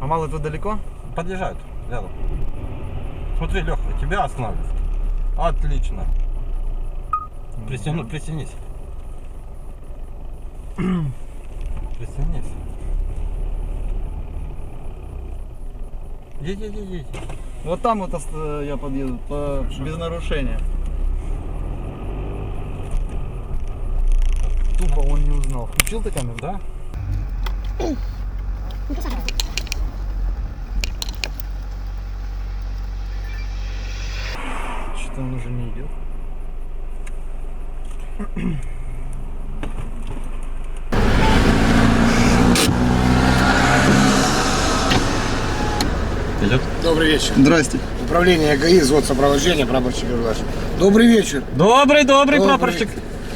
подъехал это далеко? Подъезжают рядом. Смотри, Леха, тебя останавливают. Отлично. Пристегну, пристегнись. Пристегнись. Едь, едь, едь, едь. Вот там вот ост- я подъеду, по- без нарушения. Тупо он не узнал. Включил ты камеру? Да? Что-то он уже не идет. Идет. Добрый вечер. Здрасте. Управление ГАИ, взвод сопровождения, прапорщик Юрлаш. Добрый вечер. Добрый, добрый, Добрый. прапорщик.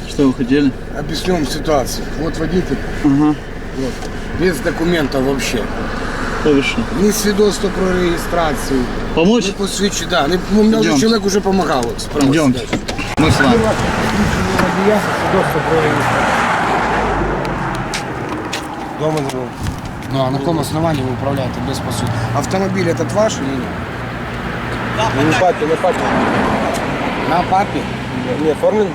Что вы хотели? Объясню вам ситуацию. Вот водитель, Ага. вот, без документов вообще. Хорошо. Ні свідоцтво про реєстрацію, Помочь? ні посвідчення. Да, не, ну, мені вже Йдемте. чоловік вже допомагав. От, справа Йдемте. сидячий. Мы с вами. Посвідчення водія, свідоцтво про реєстрацію. Дома забыл. Ну, а на каком основании вы управляете без посвідчення? Автомобиль этот ваш или нет? На папе, на папе. На папе? Не оформлен?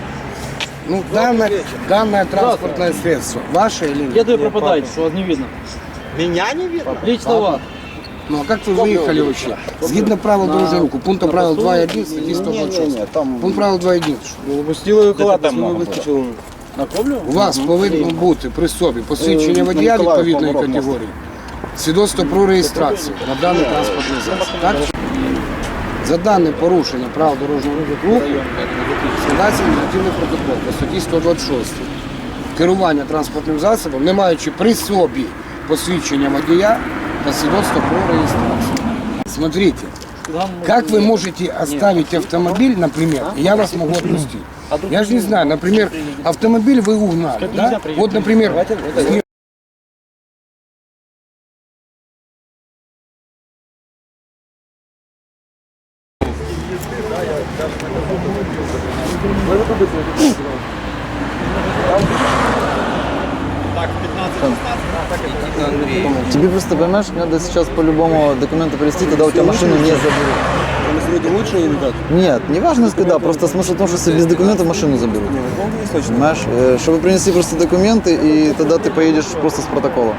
Ну, данное, данное транспортное средство ваше или нет? Где вы пропадаете, что вас не видно? Меня не видно. Лично вас. Ну, а как вы выехали вообще? Згідно правил дорожнього руху, пункту правил 2.1, статті 126. Пункт правил 2.1. Упустил халата много выскочил. На Коблю? У вас повинно бути при собі посвідчення водія відповідної категорії, свідоцтво про реєстрацію на даний транспортний засіб. Так? За дане порушення правил дорожнього руху складається адміністративний протокол по статті 126. Керування транспортним засобом, не маючи при собі посвідчення водія та свідоцтво про реєстрацію. Смотрите, как вы можете оставить автомобиль, например, и я вас могу отпустить? Я же не знаю, например, автомобиль вы угнали, да? Вот, например, с- Тебе просто, понимаешь, надо сейчас по-любому документы привезти, тогда у тебя машину не заберут. Сегодня лучше или как? Нет, не важно когда, просто смысл в том, что если без документов машину заберут. Понимаешь? Э, Чтобы принесли просто документы, и тогда ты поедешь просто с протоколом.